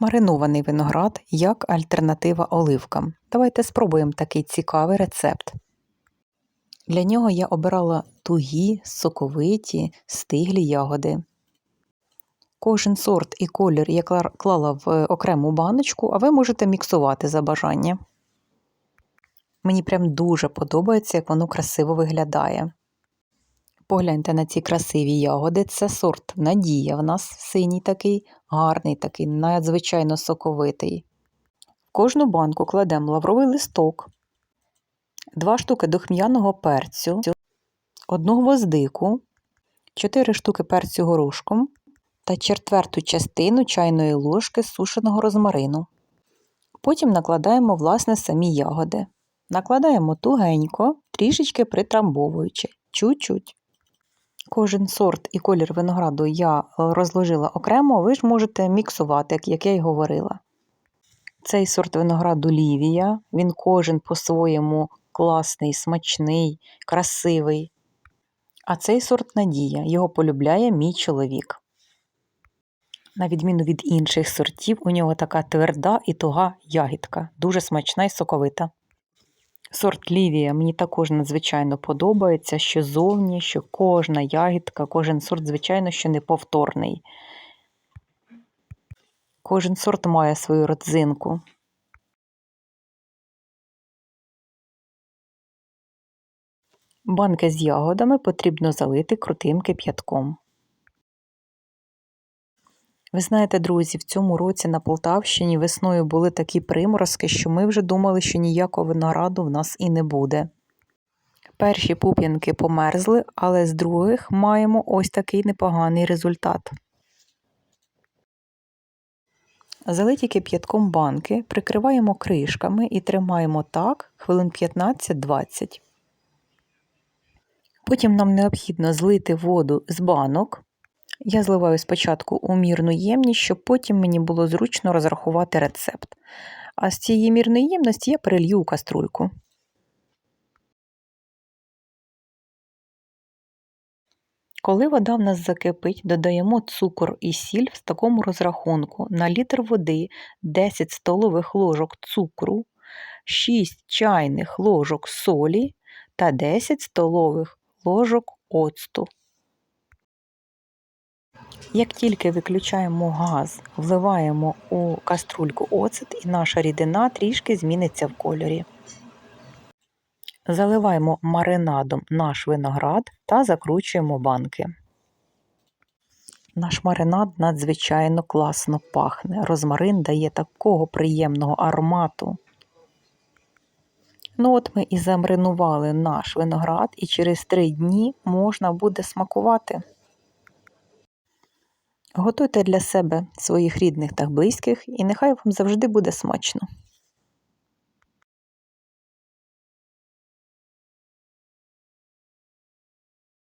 Маринований виноград як альтернатива оливкам. Давайте спробуємо такий цікавий рецепт. Для нього я обирала тугі, соковиті, стиглі ягоди. Кожен сорт і колір я клала в окрему баночку, а ви можете міксувати за бажання. Мені прям дуже подобається, як воно красиво виглядає. Погляньте на ці красиві ягоди. Це сорт Надія в нас синій такий, гарний такий, надзвичайно соковитий. В кожну банку кладемо лавровий листок, два штуки духм'яного перцю, одну гвоздику, чотири штуки перцю горошком та четверту частину чайної ложки сушеного розмарину. Потім накладаємо, власне, самі ягоди. Накладаємо тугенько, трішечки притрамбовуючи, чуть-чуть. Кожен сорт і колір винограду я е, розложила окремо, ви ж можете міксувати, як я й говорила. Цей сорт винограду Лівія, він кожен по-своєму класний, смачний, красивий. А цей сорт Надія, його полюбляє мій чоловік. На відміну від інших сортів, у нього така тверда і туга ягідка, дуже смачна і соковита. Сорт Лівія мені також надзвичайно подобається, що зовні, що кожна ягідка, кожен сорт, звичайно, що неповторний. Кожен сорт має свою родзинку. Банки з ягодами потрібно залити крутим кип'ятком. Ви знаєте, друзі, в цьому році на Полтавщині весною були такі приморозки, що ми вже думали, що ніякого винограду в нас і не буде. Перші пуп'янки померзли, але з других маємо ось такий непоганий результат. Залиті кип'ятком банки прикриваємо кришками і тримаємо так хвилин 15-20. Потім нам необхідно злити воду з банок. Я зливаю спочатку у мірну ємність, щоб потім мені було зручно розрахувати рецепт. А з цієї мірної ємності я перелью у каструльку. Коли вода в нас закипить, додаємо цукор і сіль в такому розрахунку на літр води 10 столових ложок цукру, 6 чайних ложок солі та 10 столових ложок оцту. Як тільки виключаємо газ, вливаємо у каструльку оцет і наша рідина трішки зміниться в кольорі. Заливаємо маринадом наш виноград та закручуємо банки. Наш маринад надзвичайно класно пахне. Розмарин дає такого приємного аромату. Ну от ми і замаринували наш виноград, і через три дні можна буде смакувати. Готуйте для себе своїх рідних та близьких, і нехай вам завжди буде смачно.